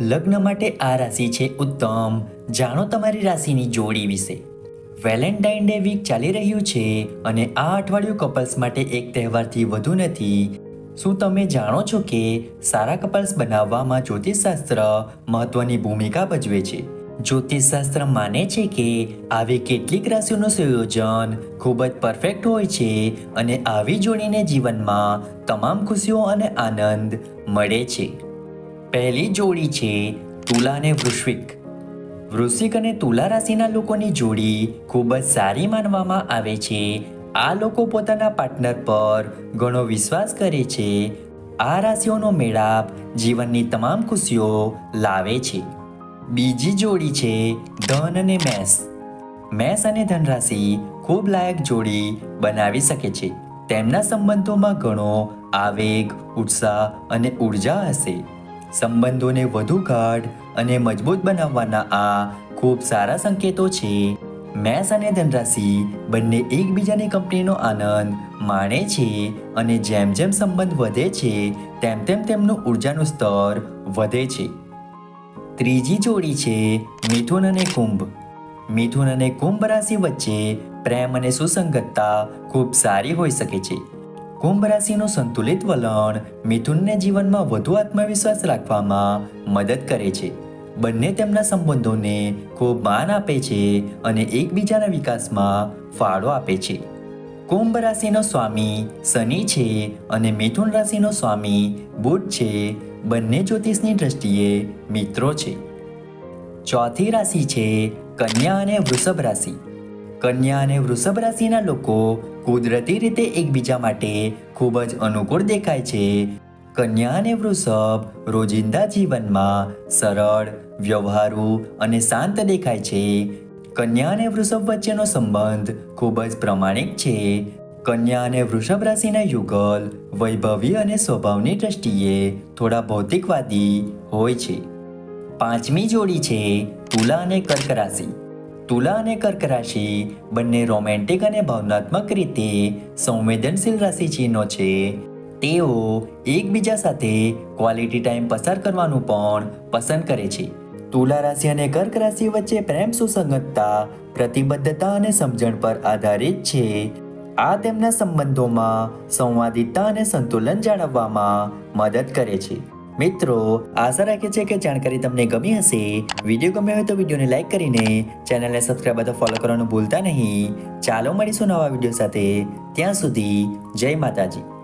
લગ્ન માટે આ રાશિ છે ઉત્તમ. જાણો તમારી રાશિની જોડી વિશે. વેલેન્ટાઇન ડે વીક ચાલી રહ્યું છે અને આ અઠવાડિયું કપલ્સ માટે એક તહેવારથી વધુ નથી. શું તમે જાણો છો કે સારા કપલ્સ બનાવવામાં જ્યોતિષશાસ્ત્ર મહત્વની ભૂમિકા ભજવે છે? જ્યોતિષશાસ્ત્ર માને છે કે આવી કેટલીક રાશિઓનું સંયોજન ખૂબ જ પરફેક્ટ હોય છે અને આવી જોડીને જીવનમાં તમામ ખુશીઓ અને આનંદ મળે છે. પહેલી જોડી છે તુલા અને વૃશ્વિક. વૃશ્વિક અને તુલા રાશિના લોકોની જોડી ખૂબ જ સારી માનવામાં આવે છે. આ લોકો પોતાના પાર્ટનર પર ઘણો વિશ્વાસ કરે છે. આ રાશિઓનો મેળાપ જીવનની તમામ ખુશીઓ લાવે છે. બીજી જોડી છે ધન અને મેષ. મેષ અને ધન રાશિ ખૂબ લાયક જોડી બનાવી શકે છે. તેમના સંબંધોમાં ઘણો આવેગ, ઉત્સાહ અને ઊર્જા હશે. સંબંધોને વધુ ગાઢ અને મજબૂત બનાવવાના આ ખૂબ સારા સંકેતો છે. મેષ અને ધનરાશિ બંને એકબીજાની કંપનીનો આનંદ માણે છે અને જેમ જેમ સંબંધ વધે છે, તેમ તેમ તેમનું ઉર્જાનું સ્તર વધે છે. ત્રીજી જોડી છે મિથુન અને કુંભ. મિથુન અને કુંભ રાશિ વચ્ચે પ્રેમ અને સુસંગતતા ખૂબ સારી હોઈ શકે છે. કુંભ રાશિનું સંતુલિત વલણ મિથુનને જીવનમાં વધુ આત્મવિશ્વાસ રાખવામાં મદદ કરે છે. બંને તેમના સંબંધોને ખૂબ માન આપે છે અને એકબીજાના વિકાસમાં ફાળો આપે છે. કુંભ રાશિનો સ્વામી શનિ છે અને મિથુન રાશિનો સ્વામી બુધ છે. બંને જ્યોતિષની દ્રષ્ટિએ મિત્રો છે. ચોથી રાશિ છે કન્યા અને વૃષભ રાશિ. કન્યા અને વૃષભ રાશિના લોકો કુદરતી રીતે એકબીજા માટે ખૂબ જ અનુકૂળ દેખાય છે. કન્યા અને વૃષભ રોજિંદા જીવનમાં સરળ, વ્યવહારુ અને શાંત દેખાય છે. કન્યા અને વૃષભ વચ્ચેનો સંબંધ ખૂબ જ પ્રમાણિક છે. કન્યા અને વૃષભ રાશિના યુગલ વૈભવી અને સ્વભાવની દ્રષ્ટિએ થોડા ભૌતિકવાદી હોય છે. પાંચમી જોડી છે તુલા અને કર્ક રાશિ. તુલા અને કર્ક રાશિ બંને રોમેન્ટિક અને ભાવનાત્મક રીતે સંવેદનશીલ રાશિ ચિહ્નો છે. તેઓ એકબીજા સાથે ક્વોલિટી ટાઈમ પસાર કરવાનું પણ પસંદ કરે છે. તુલા રાશિ અને કર્ક રાશિ વચ્ચે પ્રેમ, સુસંગતતા, પ્રતિબદ્ધતા અને સમજણ પર આધારિત છે. આ તેમના સંબંધોમાં સંવાદિતા અને સંતુલન જાળવવામાં મદદ કરે છે. મિત્રો, આશા રાખે છે કે જાણકારી તમને ગમી હશે. વીડિયો ગમ્યો હોય તો વિડીયોને લાઇક કરીને ચેનલને સબસ્ક્રાઈબ અથવા ફોલો કરવાનું ભૂલતા નહીં. ચાલો મળીશું નવા વીડિયો સાથે. ત્યાં સુધી જય માતાજી.